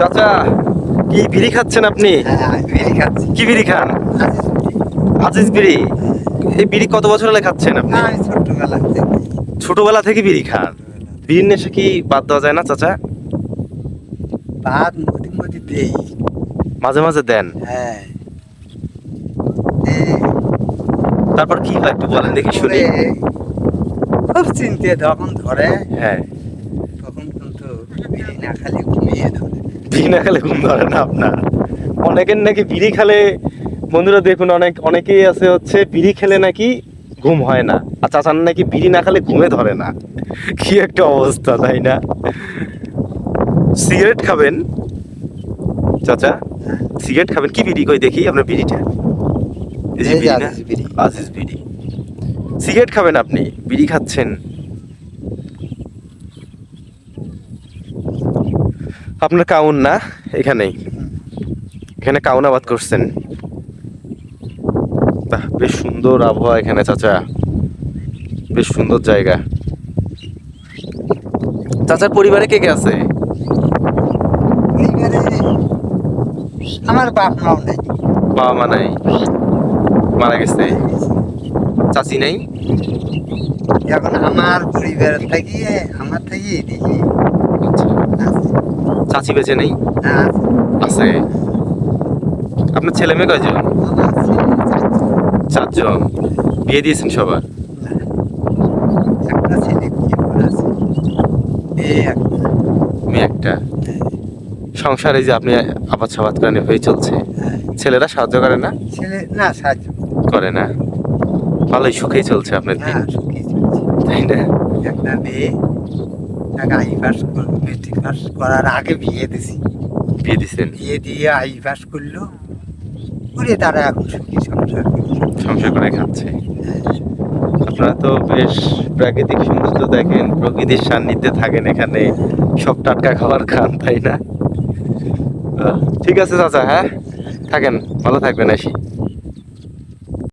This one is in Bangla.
চাচা কি বিড়ি খাচ্ছেন আপনি? বিড়ি খাচ্ছি কি বিড়ি খান? আজিজ বিড়ি। এই বিড়ি কত বছর হলে খাচ্ছেন আপনি? ছোটবেলা থেকে বিড়ি খান। বিড়ির নেশা কি বাদ দেওয়া যায় না চাচা? দেই মাঝে মাঝে দেন। হ্যাঁ তারপর কি হয় একটু বলেন দেখি শুনি। খুব চিনতে যখন ধরে হ্যাঁ। তখন কিন্তু বিড়ি না খালি ঘুমিয়ে ধরে। বিড়ি না খেলে ঘুম ধরে না আপনার। অনেকের নাকি বিড়ি খেলে বন্ধুরা দেখুন অনেক অনেকেই আছে হচ্ছে বিড়ি খেলে নাকি ঘুম হয় না। আর চাচার নাকি বিড়ি না খেলে ঘুমে ধরে না। কি একটা অবস্থা তাই না? সিগারেট খাবেন? চাচা সিগারেট খাবেন? কি বিড়ি? কই দেখি আপনার বিড়িটা। আজিজ বিড়ি। সিগারেট খাবেন আপনি? বিড়ি খাচ্ছেন। আপনার কাউন না এখানেই। এখানে কাউন আবাদ করছেন। বাহ বেশ সুন্দর আবহাওয়া এখানে চাচা। বেশ সুন্দর জায়গা। চাচার পরিবারে কে কে আছে? আমার বাপ মাও নেই। বাবা মা নাই। মারা গেছে। চাচি নাই? এখন আমার পরিবার থেকে আমার থেকে আছে চাচি বেঁচে নেই? হ্যাঁ, আছে। আপনার ছেলে মেয়ে কয়জন? চারজন। বিয়ে দিয়েছেন সবার? মেয়ে একটা। সংসারে যে আপনি আবাদ সাবাদ করেন হয়ে চলছে। হ্যাঁ, ছেলেরা সাহায্য করে না? ছেলে না সাহায্য করে। না? ভালোই সুখেই চলছে আপনার দিন। হ্যাঁ তাই না? একটা মেয়ে আই পাস মেট্রিক পাস করার আগে বিয়ে দিছি। বিয়ে দিছেন? বিয়ে দিয়ে আই পাস করল। করে তারা এখন সুখী সংসার সংসার করে খাচ্ছে। আপনারা তো বেশ প্রাকৃতিক সৌন্দর্য দেখেন প্রকৃতির সান্নিধ্যে থাকেন এখানে। সব টাটকা খাবার খান তাই না? ঠিক আছে চাচা হ্যাঁ? থাকেন ভালো থাকবেন আসি।